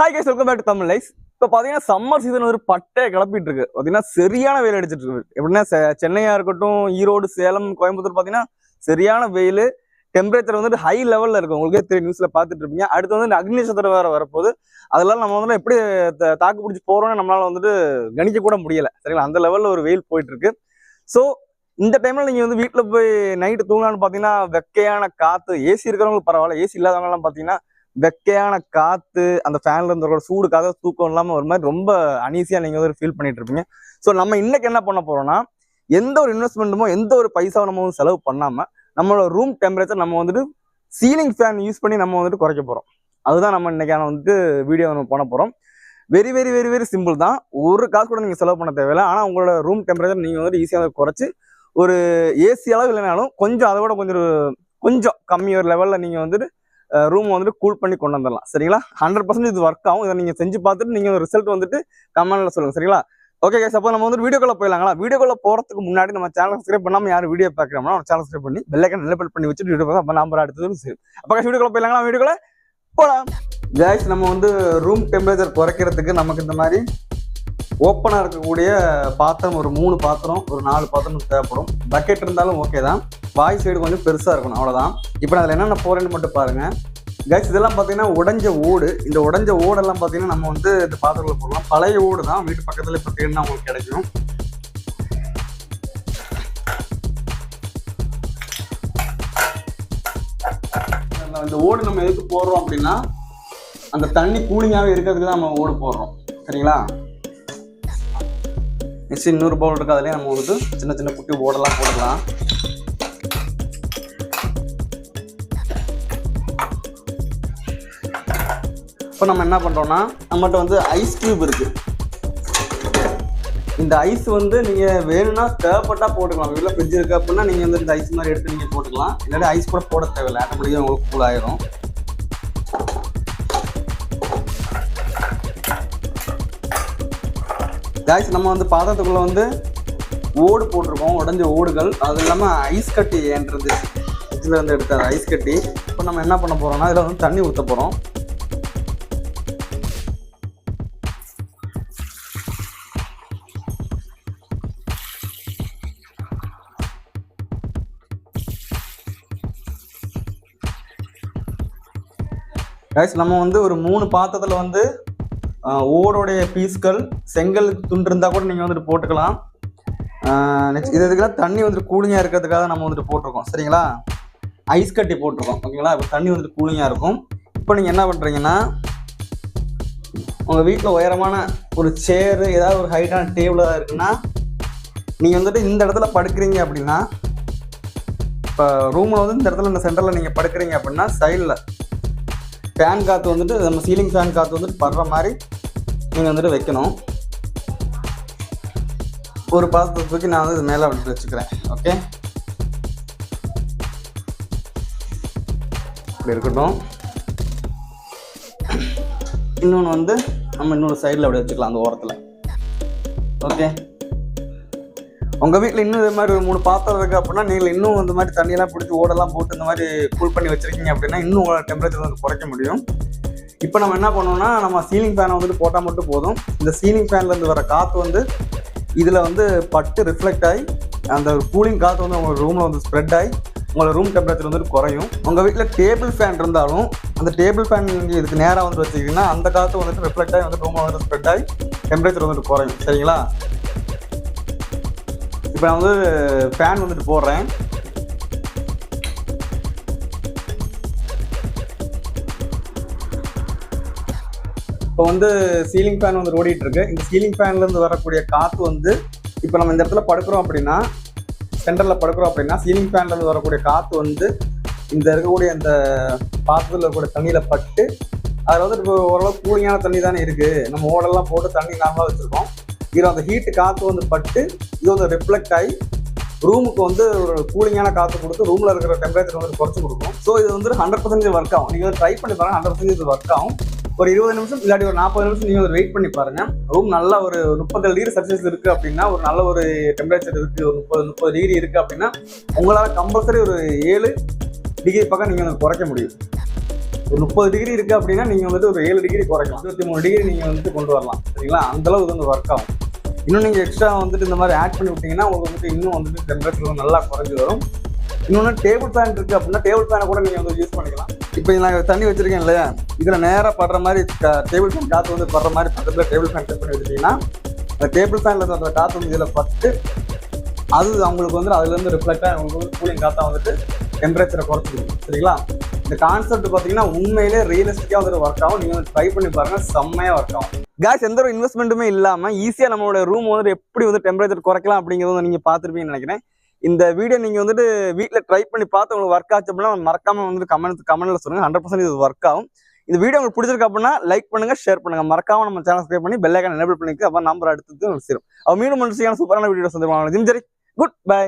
Hi guys welcome back to Tamil lies இப்போ பார்த்தீங்கன்னா summer season ஒரு பட்டையை கிளப்பிட்டு இருக்கு பார்த்தீங்கன்னா சரியான வெயில் அடிச்சிட்டு இருக்கு. எப்படின்னா செ- சென்னையா இருக்கட்டும் ஈரோடு சேலம் கோயம்புத்தூர் பார்த்தீங்கன்னா சரியான வெயில் டெம்பரேச்சர் வந்துட்டு ஹை லெவலில் இருக்கும் உங்களுக்கே தெரியும் நியூஸில் பார்த்துட்டு இருப்பீங்க. அடுத்து வந்து அக்னி நட்சத்திரம் வேறு வரப்போகுது. அதெல்லாம் நம்ம வந்து எப்படி த- தாக்கு பிடிச்சி போறோம்னு நம்மளால் வந்துட்டு கணிக்க கூட முடியல. சரிங்களா? அந்த லெவலில் ஒரு வெயில் போயிட்டு இருக்கு. ஸோ இந்த டைமில் நீங்கள் வந்து வீட்டில் போய் நைட்டு தூங்கலான்னு பார்த்தீங்கன்னா வெக்கையான காற்று ஏசி இருக்கிறவங்களுக்கு பரவாயில்ல. ஏசி இல்லாதவங்கலாம் பார்த்தீங்கன்னா வெக்கையான காத்து அந்த ஃபேன்ல இருந்து சூடு காத தூக்கம் இல்லாம ஒரு மாதிரி ரொம்ப அனீசியா நீங்க வந்து ஃபீல் பண்ணிட்டு இருப்பீங்க. ஸோ நம்ம இன்னைக்கு என்ன பண்ண போறோம்னா எந்த ஒரு இன்வெஸ்ட்மெண்ட்டுமோ எந்த ஒரு பைசாவும் நம்ம செலவு பண்ணாம நம்மளோட ரூம் டெம்பரேச்சர் நம்ம வந்துட்டு சீலிங் ஃபேன் யூஸ் பண்ணி நம்ம வந்துட்டு குறைக்க போறோம். அதுதான் நம்ம இன்னைக்கான வந்துட்டு வீடியோ நம்ம பண்ண போறோம். Very very very very simple தான். ஒரு காசு கூட நீங்க செலவு பண்ண தேவையில்லை. ஆனா உங்களோட ரூம் டெம்பரேச்சர் நீங்க வந்துட்டு ஈஸியாக குறைச்சு ஒரு ஏசி அளவு இல்லைனாலும் கொஞ்சம் அதை விட கொஞ்சம் ஒரு- கொஞ்சம் கம்மி ஒரு லெவலில் நீங்கள் வந்துட்டு ரூம் வந்துட்டு கூல் பண்ணி கொண்டு வந்துடலாம். சரிங்களா? ஹண்ட்ரட் பர்சன்ட் இது ஒர்க் ஆகும். இதை நீங்கள் செஞ்சு பார்த்துட்டு நீங்க ரிசல்ட் வந்துட்டு கமெண்ட்டில் சொல்லுங்கள் சரிங்களா? ஓகே guys அப்போ நம்ம வந்து வீடியோக்குள்ள போயிடலாங்களா? வீடியோக்குள்ள போகிறதுக்கு முன்னாடி நம்ம சேனல் சப்ஸ்கிரைப் பண்ணாமல் யாரும் வீடியோ பார்க்குறோம்னா நம்ம சேனல் சப்ஸ்கிரைப் பண்ணி பெல்லைக்கன் நிலப்பல் பண்ணி வச்சுட்டு வீடியோ பார்த்தா அப்போ நம்பர் அடுத்தது சரி அப்போ வீடியோக்குள்ள போயிடலாங்களா? வீடியோக்குள்ள போகலாம் கேஸ் நம்ம வந்து ரூம் டெம்பரேச்சர் குறைக்கிறதுக்கு நமக்கு இந்த மாதிரி ஓப்பனாக இருக்கக்கூடிய பாத்திரம் ஒரு மூணு பாத்திரம் ஒரு நாலு பாத்திரம் தேவைப்படும். பக்கெட் இருந்தாலும் ஓகே தான். பாய் சைடு கொஞ்சம் பெருசாக இருக்கணும் அவ்வளோதான் இப்போ நான் அதில் என்னென்ன போகிறேன்னு மட்டும் பாருங்கள் கைஸ் இதெல்லாம் பார்த்தீங்கன்னா உடஞ்ச ஓடு. இந்த உடஞ்ச ஓடெல்லாம் பார்த்தீங்கன்னா நம்ம வந்து இந்த பாத்திரத்தில் போடலாம். பழைய ஓடு தான். வீட்டு பக்கத்தில் இப்போ தேடினா உங்களுக்கு கிடைக்கும். அந்த இந்த ஓடு நம்ம எதுக்கு போடுறோம் அப்படின்னா அந்த தண்ணி கூலிங்காகவே இருக்கிறதுக்கு தான் நம்ம ஓடு போடுறோம். சரிங்களா? நெக்ஸ்ட் இன்னொரு பவுல் இருக்கு. அதுலேயே நம்ம வந்து சின்ன சின்ன குட்டி ஓடெல்லாம் போடலாம் இப்போ நம்ம என்ன பண்ணுறோன்னா நம்மகிட்ட வந்து ஐஸ் கியூப் இருக்குது இந்த ஐஸ் வந்து நீங்கள் வேணும்னா தேவைப்பட்டா போட்டுக்கலாம். வீட்டில் ஃப்ரிட்ஜ் இருக்குது அப்படின்னா நீங்கள் வந்து இந்த ஐஸ் மாதிரி எடுத்து நீங்கள் போட்டுக்கலாம். இல்லாட்டி ஐஸ் கூட போட தேவையில்லை. ஆட்டோமேட்டிக்காக உங்களுக்கு கூல் ஆயிரும். காய்ஸ் நம்ம வந்து பாத்திரத்துக்குள்ள வந்து ஓடு போட்டிருக்கோம். உடஞ்ச ஓடுகள். அது இல்லாமல் ஐஸ் கட்டி ஏன்றது? இதில் இருந்து எடுத்த ஐஸ் கட்டி. இப்போ நம்ம என்ன பண்ண போகிறோம்னா இதில் வந்து தண்ணி ஊற்ற போகிறோம் கைஸ் நம்ம வந்து ஒரு மூணு பாத்திரத்தில் வந்து ஓடோடைய பீஸ்கள் செங்கல் துண்டு இருந்தால் கூட நீங்கள் வந்துட்டு போட்டுக்கலாம். நெக்ஸ்ட் இது இதுக்கெல்லாம் தண்ணி வந்துட்டு கூலிங்காக இருக்கிறதுக்காக நம்ம வந்துட்டு போட்டிருக்கோம். சரிங்களா? ஐஸ் கட்டி போட்டிருக்கோம். ஓகேங்களா? இப்போ தண்ணி வந்துட்டு கூலிங்காக இருக்கும். இப்போ நீங்கள் என்ன பண்ணுறீங்கன்னா உங்கள் வீட்டில் உயரமான ஒரு சேரு ஏதாவது ஒரு ஹைட்டான டேபிளாக இருக்குன்னா நீங்கள் வந்துட்டு இந்த இடத்துல படுக்கிறீங்க அப்படின்னா இப்போ ரூமில் வந்து இந்த இடத்துல இந்த சென்டரில் நீங்கள் படுக்கிறீங்க அப்படின்னா சைடில் ஃபேன் காற்று வந்துட்டு நம்ம சீலிங் ஃபேன் காற்று வந்துட்டு படுற மாதிரி நீங்கள் வந்துட்டு வைக்கணும். ஒரு பாத்திரத்தை தூக்கி நான் வந்து இது மேலே விட்டு வச்சுக்கிறேன். ஓகே இப்படி இருக்கட்டும். இன்னொன்று வந்து நம்ம இன்னொரு சைடில் அப்படி வச்சுக்கலாம் அந்த ஓரத்தில். ஓகே உங்கள் வீட்டில் இன்னும் இது மாதிரி ஒரு மூணு பாத்திரம் இருக்குது அப்படின்னா நீங்கள் இன்னும் இந்த மாதிரி தண்ணியெல்லாம் பிடிச்சி ஓடெல்லாம் போட்டு இந்த மாதிரி கூல் பண்ணி வச்சுருக்கீங்க அப்படின்னா இன்னும் உங்களோட டெம்பரேச்சர் வந்து குறைக்க முடியும். இப்போ நம்ம என்ன பண்ணோம்னா நம்ம சீலிங் ஃபேனை வந்துட்டு போட்டால் மட்டும் போதும். இந்த சீலிங் ஃபேன்லேருந்து வர காற்று வந்து இதில் வந்து பட்டு ரிஃப்ளெக்ட் ஆகி அந்த கூலிங் காற்று வந்து உங்கள் ரூமில் வந்து ஸ்ப்ரெட் ஆகி உங்களோட ரூம் டெம்பரேச்சர் வந்துட்டு குறையும். உங்கள் வீட்டில் டேபிள் ஃபேன் இருந்தாலும் அந்த டேபிள் ஃபேன் நீங்கள் இதுக்கு நேராக வந்து வச்சுக்கிங்கன்னா அந்த காற்று வந்துட்டு ரிஃப்ளெக்ட் ஆகி வந்து ரூமில் வந்து ஸ்ப்ரெட் ஆகி டெம்பரேச்சர் வந்துட்டு குறையும். சரிங்களா? இப்போ நான் வந்து ஃபேன் வந்துட்டு போடுறேன். இப்போ வந்து சீலிங் ஃபேன் வந்து ஓடிட்டு இருக்கு இந்த சீலிங் ஃபேன்லேருந்து வரக்கூடிய காற்று வந்து இப்போ நம்ம இந்த இடத்துல படுக்கிறோம் அப்படின்னா சென்டரில் படுக்கிறோம் அப்படின்னா சீலிங் ஃபேன்லேருந்து வரக்கூடிய காற்று வந்து இந்த இருக்கக்கூடிய அந்த பாத்திரத்தில் இருக்கக்கூடிய தண்ணியில் பட்டு அதில் வந்து இப்போ ஓரளவு கூலிங்கான தண்ணி தானே இருக்குது நம்ம ஓடெல்லாம் போட்டு தண்ணி நார்மலாக வச்சுருக்கோம். இதில் அந்த ஹீட்டு காற்று வந்து பட்டு இது வந்து ரிஃப்ளெக்ட் ஆகி ரூமுக்கு வந்து ஒரு கூலிங்கான காற்று கொடுத்து ரூமில் இருக்கிற டெம்பரேச்சர் வந்து குறைச்சி கொடுக்கும். ஸோ இது வந்து ஹண்ட்ரட் பர்சன்டேஜ் ஒர்க் ஆகும். நீங்கள் ட்ரை பண்ணி பாருங்க ஹண்ட்ரட் பர்சன்டேஜ் ஒர்க் ஆகும். ஒரு இருபது நிமிஷம் இல்லாட்டி ஒரு நாற்பது நிமிஷம் நீங்கள் வெயிட் பண்ணி பாருங்க. ரூம் நல்ல ஒரு முப்பது டிகிரி செல்சியஸ் இருக்குது அப்படின்னா ஒரு நல்ல ஒரு டெம்பரேச்சர் இருக்குது ஒரு முப்பது முப்பது டிகிரி இருக்குது அப்படின்னா உங்களால் கம்பல்சரி ஒரு ஏழு டிகிரி பக்கம் நீங்கள் வந்து குறைக்க முடியும். ஒரு முப்பது டிகிரி இருக்குது அப்படின்னா நீங்கள் வந்துட்டு ஒரு ஏழு டிகிரி குறைக்கலாம். இருபத்தி மூணு டிகிரி நீங்கள் வந்துட்டு கொண்டு வரலாம். சரிங்களா? அந்தளவு இது வந்து ஒர்க் ஆகும். இன்னும் நீங்கள் எக்ஸ்ட்ரா வந்துட்டு இந்த மாதிரி ஆட் பண்ணி விட்டீங்கன்னா உங்களுக்கு வந்துட்டு இன்னும் வந்துட்டு டெம்பரேச்சர் நல்லா குறைஞ்சி வரும். இன்னொன்று டேபிள் ஃபேன் இருக்குது அப்படின்னா டேபிள் ஃபேனை கூட நீங்கள் வந்து யூஸ் பண்ணிக்கலாம். இப்போ நாங்கள் தண்ணி வச்சுருக்கேன் இல்லையா? இதில் நேராக படுற மாதிரி டேபிள் ஃபேன் காற்று வந்து படுற மாதிரி பக்கத்தில் டேபிள் ஃபேன் செட் பண்ணி வச்சிட்டீங்கன்னா அந்த டேபிள் ஃபேனில் இருந்த காற்று வந்து இதில் பட்டு அது அவங்களுக்கு வந்து அதுலேருந்து ரிஃப்ளெக்டாக அவங்களுக்கு உங்களுக்கு கூலிங் காற்றாக வந்துட்டு டெம்பரேச்சரை குறைச்சிடும். சரிங்களா? இந்த கான்செப்ட் பார்த்தீங்கன்னா உண்மையிலே ரியலிஸ்டிக்காக ஒரு ஒர்க் ஆகும். நீங்கள் ட்ரை பண்ணி பாருங்க செம்மையாக ஒர்க் ஆகும். கேஸ் எந்த ஒரு இன்வெஸ்ட்மெண்ட்டுமே இல்லாமல் ஈஸியாக நம்மளோட ரூம் வந்துட்டு எப்படி வந்து டெம்பரேச்சர் குறைக்கலாம் அப்படிங்கிறத வந்து நீங்கள் பார்த்துருப்பீங்கன்னு நினைக்கிறேன். இந்த வீடியோ நீங்கள் வந்துட்டு வீட்டில் ட்ரை பண்ணி பார்த்து உங்களுக்கு ஒர்க் ஆச்சு அப்படின்னா மறக்காம வந்துட்டு கமெண்ட் கமெண்ட்ல சொல்லுங்க. ஹண்ட்ரட் பர்சன்ட் இது ஒர்க் ஆகும். இந்த வீடியோ உங்களுக்கு பிடிச்சிருக்கு அப்படின்னா லைக் பண்ணுங்க ஷேர் பண்ணுங்க. மறக்காமல் நம்ம சேனல் சப்ஸ்கிரைப் பண்ணி பெல்லைக்கான ஐக்கான் எனேபிள் பண்ணிக்க அப்போ நம்பர் அடுத்தது சேரும். அவன் மீண்டும் மனுஷியான சூப்பரான வீடியோ சந்திப்பாங்க ஜிம் சரி குட் பை